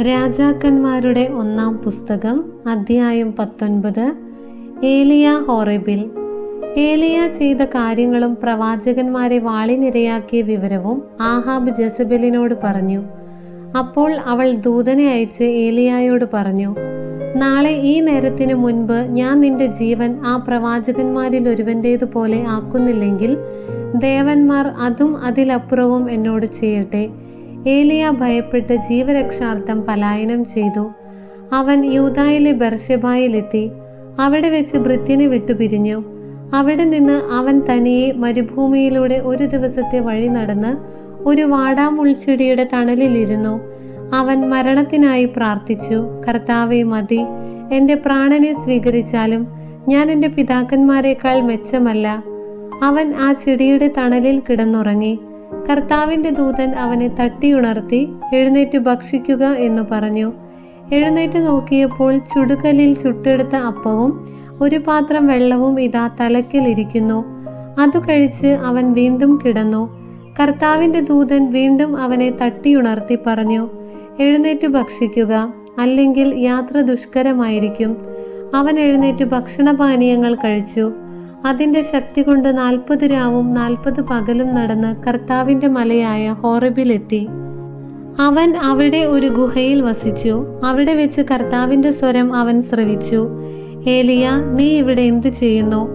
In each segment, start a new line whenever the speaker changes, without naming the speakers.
രാജാക്കന്മാരുടെ ഒന്നാം പുസ്തകം അധ്യായം പത്തൊൻപത് ഏലിയ ഹോറബിൽ. ഏലിയ ചെയ്ത കാര്യങ്ങളും പ്രവാചകന്മാരെ വാളിനിരയാക്കിയ വിവരവും ആഹാബ് ജസബലിനോട് പറഞ്ഞു. അപ്പോൾ അവൾ ദൂതനെ അയച്ച് ഏലിയായോട് പറഞ്ഞു നാളെ ഈ നേരത്തിനു മുൻപ് ഞാൻ നിന്റെ ജീവൻ ആ പ്രവാചകന്മാരിൽ ഒരുവന്റേതുപോലെ ആക്കുന്നില്ലെങ്കിൽ ദേവന്മാർ അതും അതിലപ്പുറവും എന്നോട് ചെയ്യട്ടെ. ഏലിയ ഭയപ്പെട്ട് ജീവരക്ഷാർത്ഥം പലായനം ചെയ്തു. അവൻ യൂതായിലെ ബർഷബായിലെത്തി അവിടെ വെച്ച് ഭൃത്യനെ വിട്ടുപിരിഞ്ഞു. അവിടെ നിന്ന് അവൻ തനിയെ മരുഭൂമിയിലൂടെ ഒരു ദിവസത്തെ വഴി നടന്ന് ഒരു വാടാമുൾച്ചെടിയുടെ തണലിലിരുന്നു. അവൻ മരണത്തിനായി പ്രാർത്ഥിച്ചു കർത്താവെ മതി. എന്റെ പ്രാണനെ സ്വീകരിച്ചാലും ഞാൻ എന്റെ പിതാക്കന്മാരെക്കാൾ മെച്ചമല്ല. അവൻ ആ ചെടിയുടെ തണലിൽ കിടന്നുറങ്ങി. കർത്താവിന്റെ ദൂതൻ അവനെ തട്ടിയുണർത്തി എഴുന്നേറ്റ് ഭക്ഷിക്കുക എന്ന് പറഞ്ഞു. എഴുന്നേറ്റ് നോക്കിയപ്പോൾ ചുടുകലിൽ ചുട്ടെടുത്ത അപ്പവും ഒരു പാത്രം വെള്ളവും ഇതാ തലക്കിലിരിക്കുന്നു അതു കഴിച്ച് അവൻ വീണ്ടും കിടന്നു. കർത്താവിന്റെ ദൂതൻ വീണ്ടും അവനെ തട്ടിയുണർത്തി പറഞ്ഞു എഴുന്നേറ്റ് ഭക്ഷിക്കുക അല്ലെങ്കിൽ യാത്ര ദുഷ്കരമായിരിക്കും അവൻ എഴുന്നേറ്റ് ഭക്ഷണപാനീയങ്ങൾ കഴിച്ചു. അതിന്റെ ശക്തി കൊണ്ട് നാൽപ്പത് രാവും നാൽപ്പത് പകലും നടന്ന് കർത്താവിന്റെ മലയായ ഹോറബിലെത്തി. അവൻ അവിടെ ഒരു ഗുഹയിൽ വസിച്ചു. അവിടെ വെച്ച് കർത്താവിന്റെ സ്വരം അവൻ ശ്രവിച്ചു. ഏലിയ നീ ഇവിടെ എന്തു ചെയ്യുന്നു?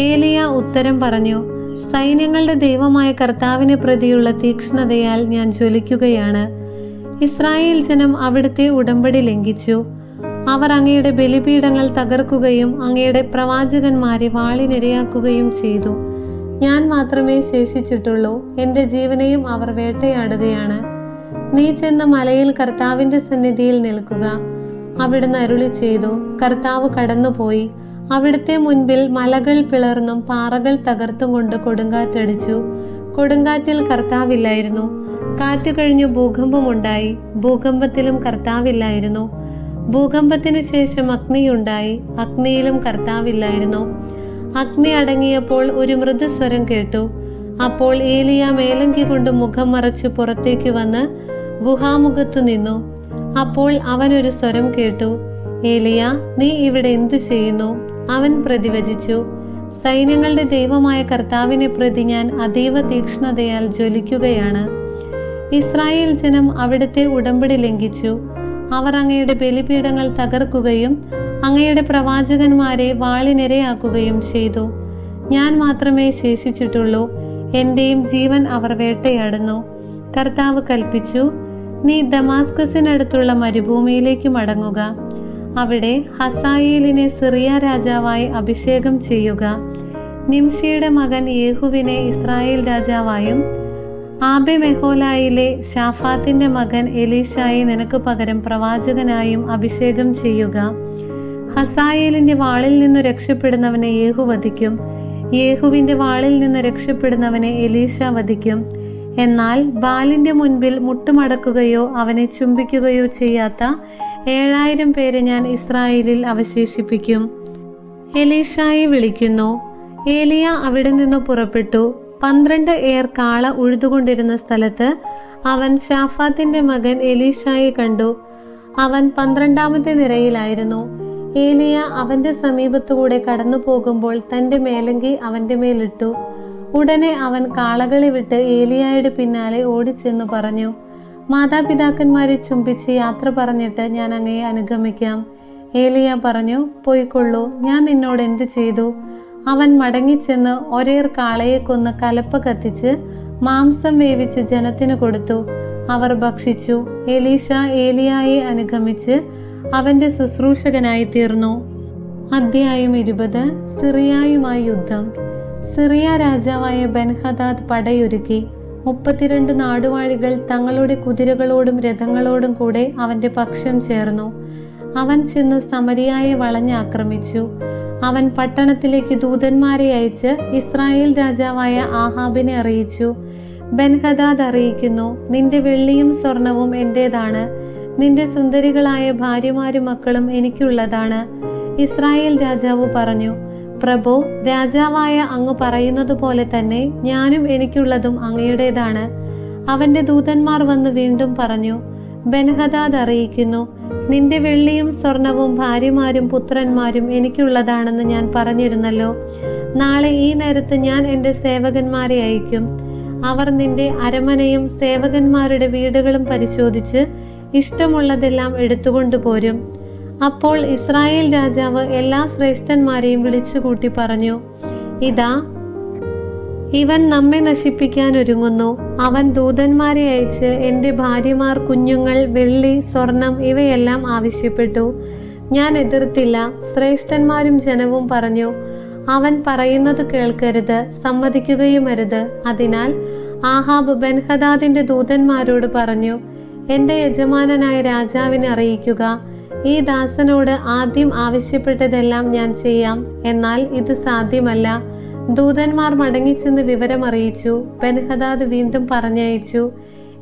ഏലിയ ഉത്തരം പറഞ്ഞു സൈന്യങ്ങളുടെ ദൈവമായ കർത്താവിനെ പ്രതിയുള്ള തീക്ഷ്ണതയാൽ ഞാൻ ജ്വലിക്കുകയാണ്. ഇസ്രായേൽ ജനം അവിടുത്തെ ഉടമ്പടി ലംഘിച്ചു. അവർ അങ്ങയുടെ ബലിപീഠങ്ങൾ തകർക്കുകയും അങ്ങയുടെ പ്രവാചകന്മാരെ വാളിനിരയാക്കുകയും ചെയ്തു. ഞാൻ മാത്രമേ ശേഷിച്ചിട്ടുള്ളൂ. എന്റെ ജീവനെയും അവർ വേട്ടയാടുകയാണ്. നീ ചെന്ന് മലയിൽ കർത്താവിന്റെ സന്നിധിയിൽ നിൽക്കുക. അവിടുന്ന് അരുളി ചെയ്തു. കർത്താവ് കടന്നുപോയി. അവിടുത്തെ മുൻപിൽ മലകൾ പിളർന്നും പാറകൾ തകർത്തും കൊണ്ട് കൊടുങ്കാറ്റടിച്ചു. കൊടുങ്കാറ്റിൽ കർത്താവില്ലായിരുന്നു. കാറ്റ് കഴിഞ്ഞു ഭൂകമ്പമുണ്ടായി. ഭൂകമ്പത്തിലും കർത്താവില്ലായിരുന്നു. ഭൂകമ്പത്തിന് ശേഷം അഗ്നിയുണ്ടായി. അഗ്നിയിലും കർത്താവില്ലായിരുന്നു. അഗ്നി അടങ്ങിയപ്പോൾ ഒരു മൃദുസ്വരം കേട്ടു. അപ്പോൾ ഏലിയ മേലങ്കി കൊണ്ട് മുഖം മറച്ച് പുറത്തേക്ക് വന്ന് ഗുഹാമുഖത്തു നിന്നു. അപ്പോൾ അവൻ ഒരു സ്വരം കേട്ടു. ഏലിയ നീ ഇവിടെ എന്തു ചെയ്യുന്നു? അവൻ പ്രതിവചിച്ചു. സൈന്യങ്ങളുടെ ദൈവമായ കർത്താവിനെ പ്രതി ഞാൻ അതീവ തീക്ഷ്ണതയാൽ ജ്വലിക്കുകയാണ്. ഇസ്രായേൽ ജനം അവിടുത്തെ ഉടമ്പടി ലംഘിച്ചു. അവർ അങ്ങയുടെ ബലിപീഠങ്ങൾ തകർക്കുകയും അങ്ങയുടെ പ്രവാചകന്മാരെ വാളിനിരയാക്കുകയും ചെയ്തു. ഞാൻ മാത്രമേ ശേഷിച്ചിട്ടുള്ളൂ. എന്റെയും ജീവൻ അവർ വേട്ടയാടുന്നു. കർത്താവ് കൽപ്പിച്ചു നീ ദമാസ്കസിനടുത്തുള്ള മരുഭൂമിയിലേക്ക് മടങ്ങുക. അവിടെ ഹസായേലിനെ സിറിയ രാജാവായി അഭിഷേകം ചെയ്യുക. നിംഷിയുടെ മകൻ യേഹുവിനെ ഇസ്രായേൽ രാജാവായും ആബെ മെഹോലായിലെ ഷാഫാത്തിന്റെ മകൻ എലീഷായി നിനക്ക് പകരം പ്രവാചകനായും അഭിഷേകം ചെയ്യുക. ഹസായേലിന്റെ വാളിൽ നിന്ന് രക്ഷപ്പെടുന്നവനെ യേഹു വധിക്കും. യേഹുവിന്റെ വാളിൽ നിന്ന് രക്ഷപ്പെടുന്നവനെ എലീഷ വധിക്കും. എന്നാൽ ബാലിന്റെ മുൻപിൽ മുട്ടുമടക്കുകയോ അവനെ ചുംബിക്കുകയോ ചെയ്യാത്ത ഏഴായിരം പേരെ ഞാൻ ഇസ്രായേലിൽ അവശേഷിപ്പിക്കും. എലീഷായി വിളിക്കുന്നു. ഏലിയ അവിടെ നിന്ന് പുറപ്പെട്ടു. പന്ത്രണ്ട് ഏർ കാള ഉഴുതുകൊണ്ടിരുന്ന സ്ഥലത്ത് അവൻ ഷാഫാത്തിന്റെ മകൻ എലീഷായെ കണ്ടു. അവൻ പന്ത്രണ്ടാമത്തെ നിരയിലായിരുന്നു. ഏലിയ അവന്റെ സമീപത്തുകൂടെ കടന്നു പോകുമ്പോൾ തന്റെ മേലങ്കി അവന്റെ മേലിട്ടു. ഉടനെ അവൻ കാളകളെ വിട്ട് ഏലിയായുടെ പിന്നാലെ ഓടിച്ചെന്നു പറഞ്ഞു. മാതാപിതാക്കന്മാരെ ചുംബിച്ച് യാത്ര പറഞ്ഞിട്ട് ഞാൻ അങ്ങയെ അനുഗമിക്കാം. ഏലിയ പറഞ്ഞു പോയിക്കൊള്ളൂ. ഞാൻ നിന്നോട് എന്തു ചെയ്തു? അവൻ മടങ്ങിച്ചെന്ന് ഒരേർ കാളയെ കൊന്ന് കലപ്പ കത്തിച്ച് മാംസം വേവിച്ച് ജനത്തിന് കൊടുത്തു. അവർ ഭക്ഷിച്ചു. എലീഷ ഏലിയായെ അനുഗമിച്ച് അവന്റെ ശുശ്രൂഷകനായി തീർന്നു. അധ്യായം ഇരുപത്. സിറിയായുമായി യുദ്ധം. സിറിയ രാജാവായ ബൻഹദാദ് പടയൊരുക്കി. മുപ്പത്തിരണ്ട് നാടുവാഴികൾ തങ്ങളുടെ കുതിരകളോടും രഥങ്ങളോടും കൂടെ അവന്റെ പക്ഷം ചേർന്നു. അവൻ ചെന്ന് സമരിയായെ വളഞ്ഞാക്രമിച്ചു അവൻ പട്ടണത്തിലേക്ക് ദൂതന്മാരെ അയച്ച് ഇസ്രായേൽ രാജാവായ ആഹാബിനെ അറിയിച്ചു. ബൻഹദാദ് അറിയിക്കുന്നു നിന്റെ വെള്ളിയും സ്വർണവും എന്റേതാണ്. നിന്റെ സുന്ദരികളായ ഭാര്യമാരും മക്കളും എനിക്കുള്ളതാണ്. ഇസ്രായേൽ രാജാവ് പറഞ്ഞു പ്രഭു രാജാവായ അങ്ങ് പറയുന്നത് പോലെ തന്നെ ഞാനും എനിക്കുള്ളതും അങ്ങയുടേതാണ്. അവന്റെ ദൂതന്മാർ വന്ന് വീണ്ടും പറഞ്ഞു ബൻഹദാദ് അറിയിക്കുന്നു നിന്റെ വെള്ളിയും സ്വർണവും ഭാര്യമാരും പുത്രന്മാരും എനിക്കുള്ളതാണെന്ന് ഞാൻ പറഞ്ഞിരുന്നല്ലോ. നാളെ ഈ നേരത്ത് ഞാൻ എന്റെ സേവകന്മാരെ അയക്കും അവർ നിന്റെ അരമനയും സേവകന്മാരുടെ വീടുകളും പരിശോധിച്ച് ഇഷ്ടമുള്ളതെല്ലാം എടുത്തുകൊണ്ടു പോരും. അപ്പോൾ ഇസ്രായേൽ രാജാവ് എല്ലാ ശ്രേഷ്ഠന്മാരെയും വിളിച്ചുകൂട്ടി പറഞ്ഞു ഇതാ ഇവൻ നമ്മെ നശിപ്പിക്കാൻ ഒരുങ്ങുന്നു. അവൻ ദൂതന്മാരെ അയച്ച് എന്റെ ഭാര്യമാർ കുഞ്ഞുങ്ങൾ വെള്ളി സ്വർണം ഇവയെല്ലാം ആവശ്യപ്പെട്ടു. ഞാൻ എതിർത്തില്ല. ശ്രേഷ്ഠന്മാരും ജനവും പറഞ്ഞു അവൻ പറയുന്നത് കേൾക്കരുത് സമ്മതിക്കുകയും അരുത് അതിനാൽ ആഹാബ് ബൻഹദാദിന്റെ ദൂതന്മാരോട് പറഞ്ഞു എന്റെ യജമാനനായ രാജാവിനെ അറിയിക്കുക. ഈ ദാസനോട് ആദ്യം ആവശ്യപ്പെട്ടതെല്ലാം ഞാൻ ചെയ്യാം. എന്നാൽ ഇത് സാധ്യമല്ല. ദൂതന്മാർ മടങ്ങിച്ചെന്ന് വിവരം അറിയിച്ചു ബൻഹദാദ് വീണ്ടും പറഞ്ഞയച്ചു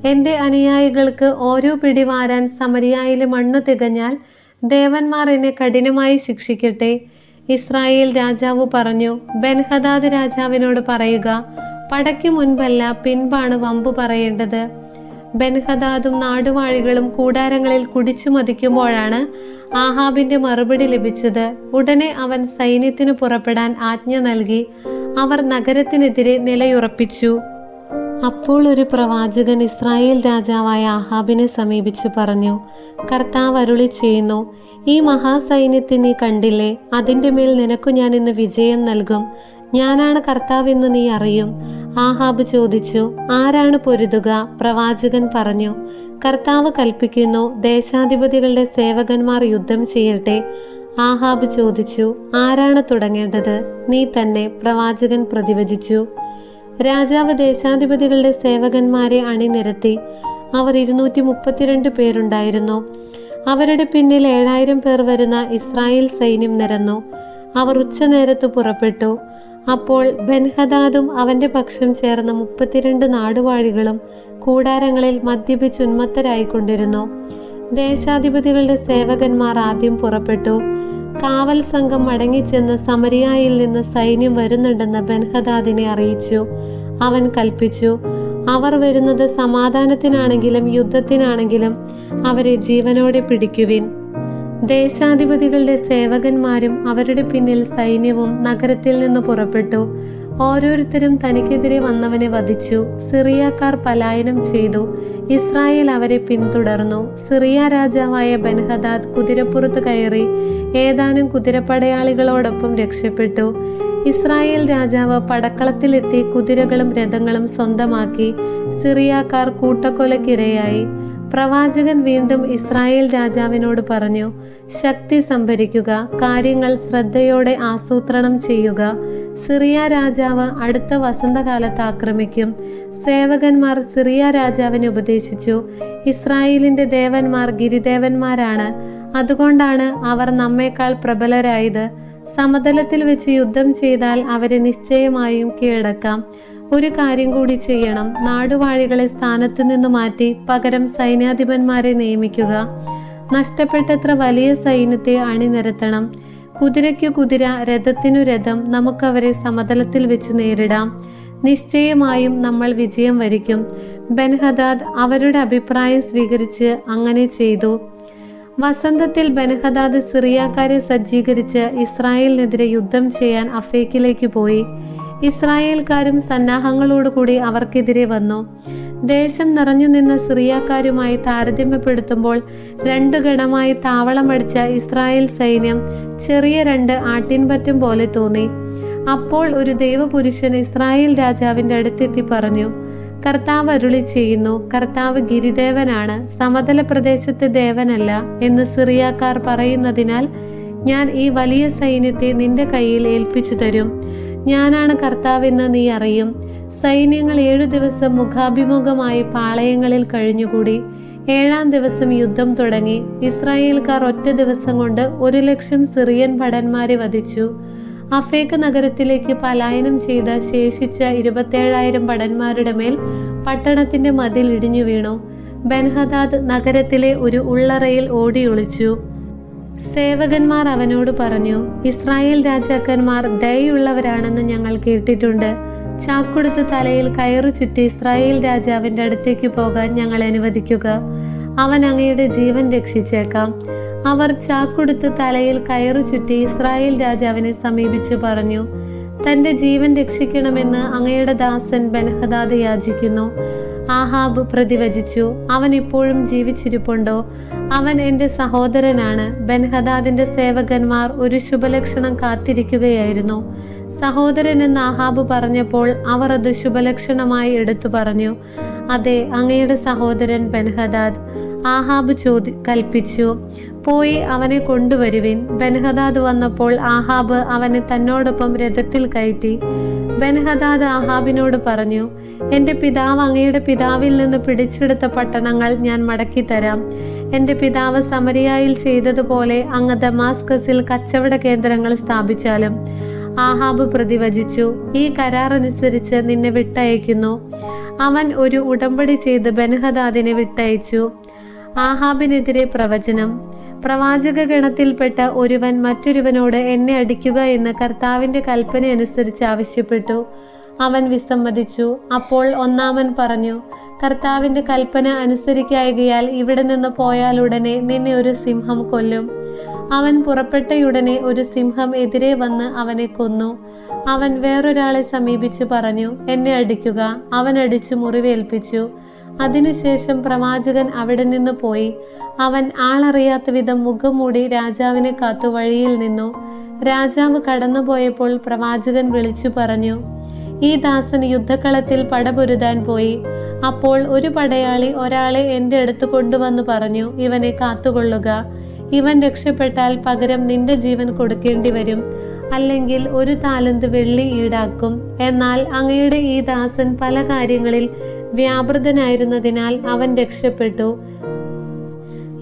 എന്റെ അനുയായികൾക്ക് ഓരോ പിടിവാരാൻ സമരിയായിലെ മണ്ണ് തികഞ്ഞാൽ ദേവന്മാർ എന്നെ കഠിനമായി ശിക്ഷിക്കട്ടെ ഇസ്രായേൽ രാജാവ് പറഞ്ഞു. ബൻഹദാദ് രാജാവിനോട് പറയുക പടയ്ക്ക് മുൻപല്ല പിൻപാണ് വമ്പ് പറയേണ്ടത്. ബൻഹദാദും നാടുവാഴികളും കൂടാരങ്ങളിൽ കുടിച്ചു മതിക്കുമ്പോഴാണ് ആഹാബിന്റെ മറുപടി ലഭിച്ചത്. ഉടനെ അവൻ സൈന്യത്തിന് പുറപ്പെടാൻ ആജ്ഞ നൽകി. അവർ നഗരത്തിനെതിരെ നിലയുറപ്പിച്ചു. അപ്പോൾ ഒരു പ്രവാചകൻ ഇസ്രായേൽ രാജാവായ ആഹാബിനെ സമീപിച്ചു പറഞ്ഞു കർത്താവ് അരുളി ചെയ്യുന്നു ഈ മഹാസൈന്യത്തെ നീ കണ്ടില്ലേ? അതിന്റെ മേൽ നിനക്കു ഞാൻ ഇന്ന് വിജയം നൽകും. ഞാനാണ് കർത്താവെന്ന് നീ അറിയും. ആഹാബ് ചോദിച്ചു ആരാണ് പൊരുതുക? പ്രവാചകൻ പറഞ്ഞു കർത്താവ് കൽപ്പിക്കുന്നു ദേശാധിപതികളുടെ സേവകന്മാർ യുദ്ധം ചെയ്യട്ടെ. ആഹാബ് ചോദിച്ചു ആരാണ് തുടങ്ങേണ്ടത്? നീ തന്നെ പ്രവാചകൻ പ്രതിവചിച്ചു. രാജാവ് ദേശാധിപതികളുടെ സേവകന്മാരെ അണിനിരത്തി. അവർ ഇരുന്നൂറ്റി മുപ്പത്തിരണ്ട് പേരുണ്ടായിരുന്നു. അവരുടെ പിന്നിൽ ഏഴായിരം പേർ വരുന്ന ഇസ്രായേൽ സൈന്യം നിരന്നു. അവർ ഉച്ചനേരത്ത് പുറപ്പെട്ടു. അപ്പോൾ ബെൻഹദാദും അവന്റെ പക്ഷം ചേർന്ന മുപ്പത്തിരണ്ട് നാടുവാഴികളും കൂടാരങ്ങളിൽ മദ്യപിച്ചുന്മത്തരായിക്കൊണ്ടിരുന്നു ദേശാധിപതികളുടെ സേവകന്മാർ ആദ്യം പുറപ്പെട്ടു. കാവൽ സംഘം മടങ്ങിച്ചെന്ന് സമരിയായിൽ നിന്ന് സൈന്യം വരുന്നുണ്ടെന്ന് ബൻഹദാദിനെ അറിയിച്ചു. അവൻ കൽപ്പിച്ചു അവർ വരുന്നത് സമാധാനത്തിനാണെങ്കിലും യുദ്ധത്തിനാണെങ്കിലും അവരെ ജീവനോടെ പിടിക്കുവിൻ. ദേശാധിപതികളുടെ സേവകന്മാരും അവരുടെ പിന്നിൽ സൈന്യവും നഗരത്തിൽ നിന്ന് പുറപ്പെട്ടു. ഓരോരുത്തരും തനിക്കെതിരെ വന്നവനെ വധിച്ചു. സിറിയക്കാർ പലായനം ചെയ്തു. ഇസ്രായേൽ അവരെ പിന്തുടർന്നു. സിറിയ രാജാവായ ബൻഹദാദ് കുതിരപ്പുറത്ത് കയറി ഏതാനും കുതിരപ്പടയാളികളോടൊപ്പം രക്ഷപ്പെട്ടു. ഇസ്രായേൽ രാജാവ് പടക്കളത്തിലെത്തി കുതിരകളും രഥങ്ങളും സ്വന്തമാക്കി. സിറിയക്കാർ കൂട്ടക്കൊലക്കിരയായി പ്രവാചകൻ വീണ്ടും ഇസ്രായേൽ രാജാവിനോട് പറഞ്ഞു ശക്തി സംഭരിക്കുക കാര്യങ്ങൾ ശ്രദ്ധയോടെ ആസൂത്രണം ചെയ്യുക. സിറിയ രാജാവ് അടുത്ത വസന്തകാലത്ത് ആക്രമിക്കും. സേവകന്മാർ സിറിയ രാജാവിനെ ഉപദേശിച്ചു. ഇസ്രായേലിന്റെ ദേവന്മാർ ഗിരിദേവന്മാരാണ്. അതുകൊണ്ടാണ് അവർ നമ്മേക്കാൾ പ്രബലരായത്. സമതലത്തിൽ വെച്ച് യുദ്ധം ചെയ്താൽ അവരെ നിശ്ചയമായും കീഴടക്കാം. ഒരു കാര്യം കൂടി ചെയ്യണം. നാടുവാഴികളെ സ്ഥാനത്തു നിന്ന് മാറ്റി പകരം സൈന്യാധിപന്മാരെ നിയമിക്കുക. നഷ്ടപ്പെട്ടത്ര വലിയ സൈന്യത്തെ അണിനിരത്തണം. കുതിരയ്ക്കു കുതിര രഥത്തിനു രഥം നമുക്കവരെ സമതലത്തിൽ വെച്ച് നേരിടാം. നിശ്ചയമായും നമ്മൾ വിജയം വരിക്കും. ബൻഹദാദ് അവരുടെ അഭിപ്രായം സ്വീകരിച്ച് അങ്ങനെ ചെയ്തു. വസന്തത്തിൽ ബൻഹദാദ് സിറിയാക്കാരെ സജ്ജീകരിച്ച് ഇസ്രായേലിനെതിരെ യുദ്ധം ചെയ്യാൻ അഫേക്കിലേക്ക് പോയി. ഇസ്രായേൽക്കാരും സന്നാഹങ്ങളോടുകൂടി അവർക്കെതിരെ വന്നു. ദേശം നിറഞ്ഞു നിന്ന സിറിയാക്കാരുമായി താരതമ്യപ്പെടുത്തുമ്പോൾ രണ്ടു ഗണമായി താവളമടിച്ച ഇസ്രായേൽ സൈന്യം ചെറിയ രണ്ട് ആട്ടിൻപറ്റും പോലെ തോന്നി. അപ്പോൾ ഒരു ദൈവപുരുഷൻ ഇസ്രായേൽ രാജാവിന്റെ അടുത്തെത്തി പറഞ്ഞു കർത്താവ് അരുളി ചെയ്യുന്നു കർത്താവ് ഗിരിദേവനാണ് സമതല പ്രദേശത്തെ ദേവനല്ല എന്ന് സിറിയാക്കാർ പറയുന്നതിനാൽ ഞാൻ ഈ വലിയ സൈന്യത്തെ നിന്റെ കയ്യിൽ ഏൽപ്പിച്ചു തരും. ഞാനാണ് കർത്താവെന്ന് നീ അറിയും. സൈന്യങ്ങൾ ഏഴു ദിവസം മുഖാഭിമുഖമായി പാളയങ്ങളിൽ കഴിഞ്ഞുകൂടി. ഏഴാം ദിവസം യുദ്ധം തുടങ്ങി. ഇസ്രായേൽക്കാർ ഒറ്റ ദിവസം കൊണ്ട് ഒരു ലക്ഷം സിറിയൻ ഭടന്മാരെ വധിച്ചു. അഫേക്ക് നഗരത്തിലേക്ക് പലായനം ചെയ്ത ശേഷിച്ച ഇരുപത്തേഴായിരം ഭടന്മാരുടെ മേൽ പട്ടണത്തിന്റെ മതിൽ ഇടിഞ്ഞു വീണു ബൻഹദാദ് നഗരത്തിലെ ഒരു ഉള്ളറയിൽ ഓടി ഒളിച്ചു സേവകന്മാർ അവനോട് പറഞ്ഞു ഇസ്രായേൽ രാജാക്കന്മാർ ദയുള്ളവരാണെന്ന് ഞങ്ങൾ കേട്ടിട്ടുണ്ട്. ചാക്കുടുത്ത് തലയിൽ കയറു ചുറ്റി ഇസ്രായേൽ രാജാവിന്റെ അടുത്തേക്ക് പോകാൻ ഞങ്ങൾ അനുവദിക്കുക. അവൻ അങ്ങയുടെ ജീവൻ രക്ഷിച്ചേക്കാം. അവർ ചാക്കുടുത്ത് തലയിൽ കയറു ചുറ്റി ഇസ്രായേൽ രാജാവിനെ സമീപിച്ച് പറഞ്ഞു തന്റെ ജീവൻ രക്ഷിക്കണമെന്ന് അങ്ങയുടെ ദാസൻ ബൻഹദാദ് യാചിക്കുന്നു. ആഹാബ് പ്രതിവചിച്ചു അവൻ ഇപ്പോഴും ജീവിച്ചിരിപ്പുണ്ടോ? അവൻ എന്റെ സഹോദരനാണ്. ബൻഹദാദിന്റെ സേവകന്മാർ ഒരു ശുഭലക്ഷണം കാത്തിരിക്കുകയായിരുന്നു. സഹോദരൻ എന്ന് ആഹാബ് പറഞ്ഞപ്പോൾ അവർ അത് ശുഭലക്ഷണമായി എടുത്തു പറഞ്ഞു. അതെ അങ്ങയുടെ സഹോദരൻ ബൻഹദാദ്. ആഹാബ് ചോദി കൽപ്പിച്ചു പോയി അവനെ കൊണ്ടുവരുവിൻ. ബൻഹദാദ് വന്നപ്പോൾ ആഹാബ് അവനെ തന്നോടൊപ്പം രഥത്തിൽ കയറ്റി. ബൻഹദാദ് ആഹാബിനോട് പറഞ്ഞു എന്റെ പിതാവ് അങ്ങയുടെ പിതാവിൽ നിന്ന് പിടിച്ചെടുത്ത പട്ടണങ്ങൾ ഞാൻ മടക്കി തരാം. എന്റെ പിതാവ് സമരിയായിൽ ചെയ്തതുപോലെ അങ്ങ് ദമാസ്കസിൽ കച്ചവട കേന്ദ്രങ്ങൾ സ്ഥാപിച്ചാലും. ആഹാബ് പ്രതിവചിച്ചു ഈ കരാർ അനുസരിച്ച് നിന്നെ വിട്ടയക്കുന്നു. അവൻ ഒരു ഉടമ്പടി ചെയ്ത് ബൻഹദാദിനെ വിട്ടയച്ചു. ആഹാബിനെതിരെ പ്രവചനം പ്രവാചക ഗണത്തിൽപ്പെട്ട ഒരുവൻ മറ്റൊരുവനോട് എന്നെ അടിക്കുക എന്ന് കർത്താവിന്റെ കൽപ്പന അനുസരിച്ച് ആവശ്യപ്പെട്ടു. അവൻ വിസമ്മതിച്ചു. അപ്പോൾ ഒന്നാമൻ പറഞ്ഞു കർത്താവിന്റെ കൽപ്പന അനുസരിക്കായകയാൽ ഇവിടെ നിന്ന് പോയാൽ ഉടനെ നിന്നെ ഒരു സിംഹം കൊല്ലും. അവൻ പുറപ്പെട്ടയുടനെ ഒരു സിംഹം എതിരെ വന്ന് അവനെ കൊന്നു. അവൻ വേറൊരാളെ സമീപിച്ചു പറഞ്ഞു എന്നെ അടിക്കുക. അവൻ അടിച്ചു മുറിവേൽപ്പിച്ചു. അതിനുശേഷം പ്രവാചകൻ അവിടെ നിന്ന് പോയി. അവൻ ആളറിയാത്ത വിധം മുഖം മൂടി രാജാവിനെ കാത്തു വഴിയിൽ നിന്നു. രാജാവ് കടന്നുപോയപ്പോൾ പ്രവാചകൻ വിളിച്ചു പറഞ്ഞു ഈ ദാസൻ യുദ്ധക്കളത്തിൽ പടപൊരുതാൻ പോയി. അപ്പോൾ ഒരു പടയാളി ഒരാളെ എന്റെ അടുത്ത് കൊണ്ടുവന്നു പറഞ്ഞു ഇവനെ കാത്തുകൊള്ളുക. ഇവൻ രക്ഷപ്പെട്ടാൽ പകരം നിന്റെ ജീവൻ കൊടുക്കേണ്ടി വരും. അല്ലെങ്കിൽ ഒരു താലന്ത് വെള്ളി ഈടാക്കും. എന്നാൽ അങ്ങയുടെ ഈ ദാസൻ പല കാര്യങ്ങളിൽ വ്യാപൃതനായിരുന്നതിനാൽ അവൻ രക്ഷപ്പെട്ടു.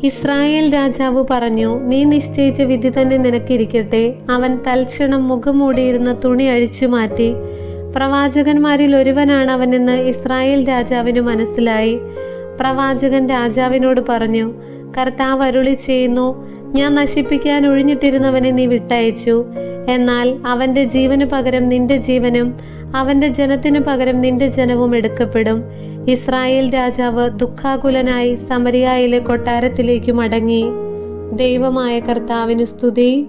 ഇസ്രായേൽ രാജാവ് പറഞ്ഞു നീ നിശ്ചയിച്ച വിധി തന്നെ നിനക്കിരിക്കട്ടെ. അവൻ തൽക്ഷണം മുഖം മൂടിയിരുന്ന തുണി അഴിച്ചു മാറ്റി. പ്രവാചകന്മാരിൽ ഒരുവനാണ് അവനെന്ന് ഇസ്രായേൽ രാജാവിന് മനസ്സിലായി. പ്രവാചകൻ രാജാവിനോട് പറഞ്ഞു കർത്താവ് അരുളി ചെയ്യുന്നു ഞാൻ നശിപ്പിക്കാൻ ഒഴിഞ്ഞിട്ടിരുന്നവനെ നീ വിട്ടയച്ചു. എന്നാൽ അവന്റെ ജീവന് പകരം നിന്റെ ജീവനും അവന്റെ ജനത്തിനു പകരം നിന്റെ ജനവും എടുക്കപ്പെടും. ഇസ്രായേൽ രാജാവ് ദുഃഖാകുലനായി സമരിയായിലെ കൊട്ടാരത്തിലേക്ക് മടങ്ങി. ദൈവമായ കർത്താവിന് സ്തുതി.